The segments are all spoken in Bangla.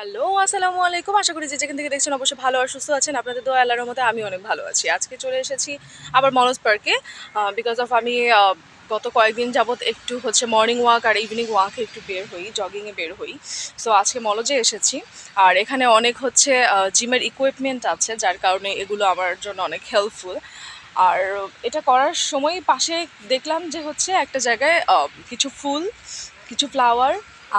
হ্যালো, আসসালামু আলাইকুম। আশা করি যে যেখান থেকে দেখছেন অবশ্যই ভালো আর সুস্থ আছেন। আপনাদের দোয়া আল্লাহর মতো আমি অনেক ভালো আছি। আজকে চলে এসেছি আবার মলজ পার্কে বিকজ অফ আমি গত কয়েকদিন যাবত একটু হচ্ছে মর্নিং ওয়াক আর ইভিনিং ওয়াকে একটু বের হই জগিংয়ে বের হই। সো আজকে মলজে এসেছি। আর এখানে অনেক হচ্ছে জিমের ইকুইপমেন্ট আছে, যার কারণে এগুলো আমার জন্য অনেক হেল্পফুল আর এটা করার সময় পাশে দেখলাম যে হচ্ছে একটা জায়গায় কিছু ফুল, কিছু ফ্লাওয়ার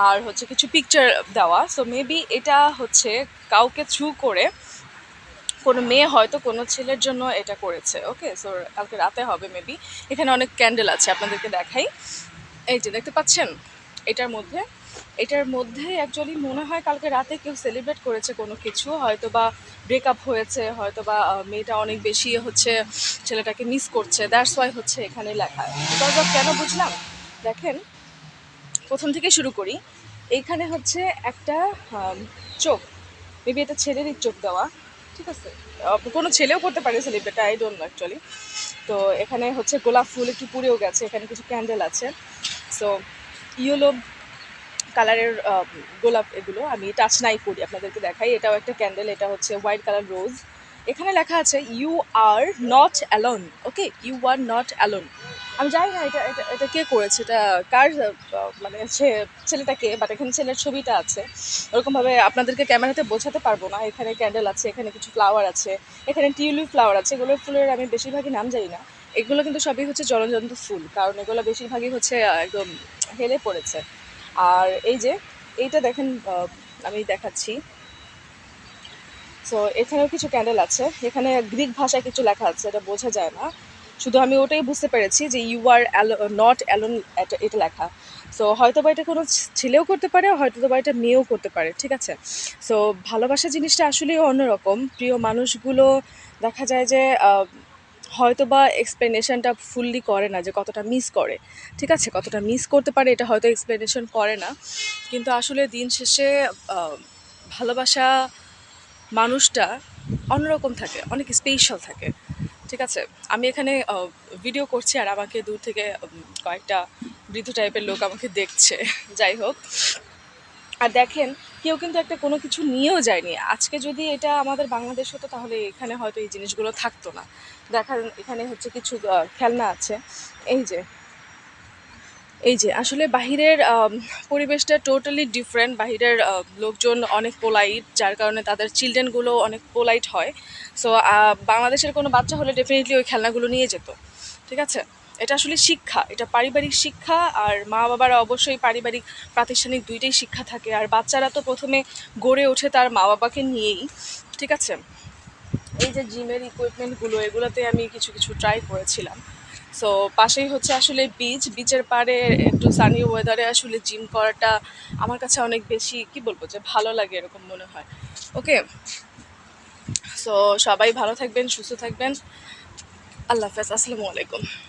আর হচ্ছে কিছু পিকচার দেওয়া। সো মেবি এটা হচ্ছে কাউকে থ্রু করে কোনো মেয়ে হয়তো কোনো ছেলের জন্য এটা করেছে। ওকে সো কালকে রাতে হবে মেবি এখানে অনেক ক্যান্ডেল আছে, আপনাদেরকে দেখাই। এই যে, দেখতে পাচ্ছেন? এটার মধ্যে এটার মধ্যে অ্যাকচুয়ালি মনে হয় কালকে রাতে কেউ সেলিব্রেট করেছে কোনো কিছু। হয়তো বা ব্রেকআপ হয়েছে, হয়তো বা মেয়েটা অনেক বেশি হচ্ছে, ছেলেটাকে মিস করছে। দ্যাটস ওয়াই হচ্ছে এখানে লেখা। কেন বুঝলাম? দেখেন প্রথম থেকে শুরু করি। এইখানে হচ্ছে একটা চোখ। মেবি এটা ছেলেরই চোখ দেওয়া। ঠিক আছে? কোনো ছেলেও করতে পারে সেলিব্রেট আই ডোন্ট অ্যাকচুয়ালি তো এখানে হচ্ছে গোলাপ ফুল একটু পুড়েও গেছে, এখানে কিছু ক্যান্ডেল আছে। সো ইয়েলো কালারের গোলাপ এগুলো আমি টাচ নাই করি, আপনাদেরকে দেখাই। এটাও একটা ক্যান্ডেল এটা হচ্ছে হোয়াইট কালার রোজ এখানে লেখা আছে you are not alone okay you are not alone আমি জানি না এটা এটা এটা কে করেছে, এটা কার মানে ছে- ছেলেটা কে? বাট এখানে ছেলের ছবিটা আছে। ওরকমভাবে আপনাদেরকে ক্যামেরাতে বোঝাতে পারব না। এখানে ক্যান্ডেল আছে, এখানে কিছু ফ্লাওয়ার আছে, এখানে টিউলিপ ফ্লাওয়ার আছে। এগুলো ফুলের আমি বেশিরভাগই নাম জানি না। এগুলো কিন্তু সবই হচ্ছে জলজন্ত ফুল, কারণ এগুলো বেশিরভাগই হচ্ছে একদম হেলে পড়েছে। আর এই যে, এইটা দেখেন আমি দেখাচ্ছি। সো এখানেও কিছু ক্যান্ডেল আছে। এখানে গ্রিক ভাষায় কিছু লেখা আছে, এটা বোঝা যায় না। শুধু আমি ওটাই বুঝতে পেরেছি যে ইউ আর নট অ্যালোন এটা এটা লেখা। সো হয়তো বা এটা কোনো ছেলেও করতে পারে হয়তো বা এটা মেয়েও করতে পারে, ঠিক আছে? সো ভালোবাসা জিনিসটা আসলেই অন্যরকম। প্রিয় মানুষগুলো দেখা যায় যে হয়তো বা এক্সপ্লেনেশনটা ফুললি করে না যে কতটা মিস করে, ঠিক আছে? কতটা মিস করতে পারে এটা হয়তো এক্সপ্লেনেশন করে না। কিন্তু আসলে দিন শেষে ভালোবাসা মানুষটা অন্যরকম থাকে, অনেক স্পেশাল থাকে। ঠিক আছে? আমি এখানে ভিডিও করছি আর আমাকে দূর থেকে কয়েকটা বৃদ্ধ টাইপের লোক আমাকে দেখছে। যাই হোক। আর দেখেন, কেউ কিন্তু একটা কোনো কিছু নিয়েও যায়নি। আজকে যদি এটা আমাদের বাংলাদেশ হতো, তাহলে এখানে হয়তো এই জিনিসগুলো থাকতো না। দেখার এখানে হচ্ছে কিছু খেলনা আছে। এই যে এই যে, আসলে বাহিরের পরিবেশটা টোটালি ডিফারেন্ট বাহিরের লোকজন অনেক পোলাইট যার কারণে তাদের চিলড্রেনগুলো অনেক পোলাইট হয়। সো বাংলাদেশের কোনো বাচ্চা হলে ডেফিনেটলি ওই খেলনাগুলো নিয়ে যেত। ঠিক আছে? এটা আসলে শিক্ষা, এটা পারিবারিক শিক্ষা, আর মা বাবারা অবশ্যই পারিবারিক প্রাতিষ্ঠানিক দুইটাই শিক্ষা থাকে। আর বাচ্চারা তো প্রথমে গড়ে ওঠে তার মা বাবাকে নিয়েই। ঠিক আছে? এই যে জিমের ইকুইপমেন্টগুলো এগুলোতে আমি কিছু কিছু ট্রাই করেছিলাম। সো পাশেই হচ্ছে আসলে বিচ বিচের পাড়ে একটু সানি ওয়েদারে আসলে জিম করাটা আমার কাছে অনেক বেশি, কি বলব, যে ভালো লাগে এরকম মনে হয়। ওকে সো সবাই ভালো থাকবেন, সুস্থ থাকবেন। আল্লাহ হাফেজ, আসসালামু আলাইকুম।